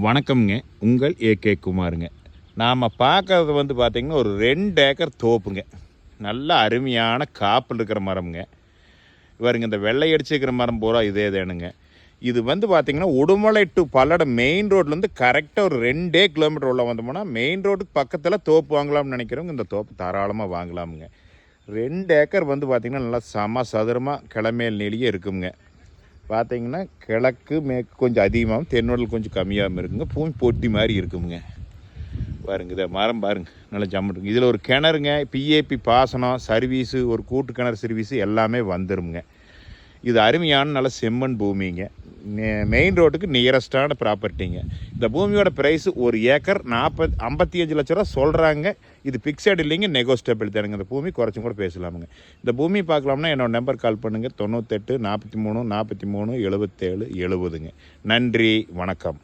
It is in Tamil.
வணக்கம்ங்க. உங்கள் ஏகே குமாருங்க. நாம் பார்க்கறது வந்து பார்த்திங்கன்னா ஒரு ரெண்டு ஏக்கர் தோப்புங்க. நல்ல அருமையான காப்பில் இருக்கிற மரம்ங்க. இவருங்க இந்த வெள்ளை அடிச்சிருக்கிற மரம் பூரா இதே தானுங்க. இது வந்து பார்த்திங்கன்னா உடுமலை டு பல்லடம் மெயின் ரோட்லேருந்து கரெக்டாக ஒரு ரெண்டே கிலோமீட்டர் உள்ள வந்தோம்னா மெயின் ரோட்டுக்கு பக்கத்தில் தோப்பு வாங்கலாம்னு நினைக்கிறவங்க இந்த தோப்பு தாராளமாக வாங்கலாமுங்க. ரெண்டு ஏக்கர் வந்து பார்த்திங்கன்னா நல்லா சம சதுரமாக கிளமேல் நெளியே இருக்குங்க. பார்த்தீங்கன்னா கிழக்கு மேற்கு கொஞ்சம் அதிகமாகவும் தென்னோடல் கொஞ்சம் கம்மியாகவும் இருக்குங்க. பூமி பொட்டி மாதிரி இருக்குங்க பாருங்க இதை மரம் பாருங்க. நல்லா ஜம்முட்டுங்க இதில் ஒரு கிணறுங்க பிஏபி பாசனம் சர்வீஸு ஒரு கூட்டு கிணறு சர்வீஸு எல்லாமே வந்துருங்க இது அருமையான நல்ல செம்மண் பூமிங்க. மெயின் ரோட்டுக்கு நியரஸ்டான ப்ராப்பர்ட்டிங்க இந்த பூமியோட ப்ரைஸ் ஒரு ஏக்கர் நாற்பது ஐம்பத்தி அஞ்சு லட்ச ரூபா சொல்கிறாங்க இது பிக்சட் இல்லைங்க நெகோஸ்டபிள் தானுங்க. இந்த பூமி குறைச்சும் கூட பேசலாமுங்க. இந்த பூமி பார்க்கலாம்னா என்னோட நம்பர் கால் பண்ணுங்கள் தொண்ணூத்தெட்டு நாற்பத்தி மூணு நாற்பத்தி மூணு எழுபத்தேழு எழுபதுங்க நன்றி வணக்கம்.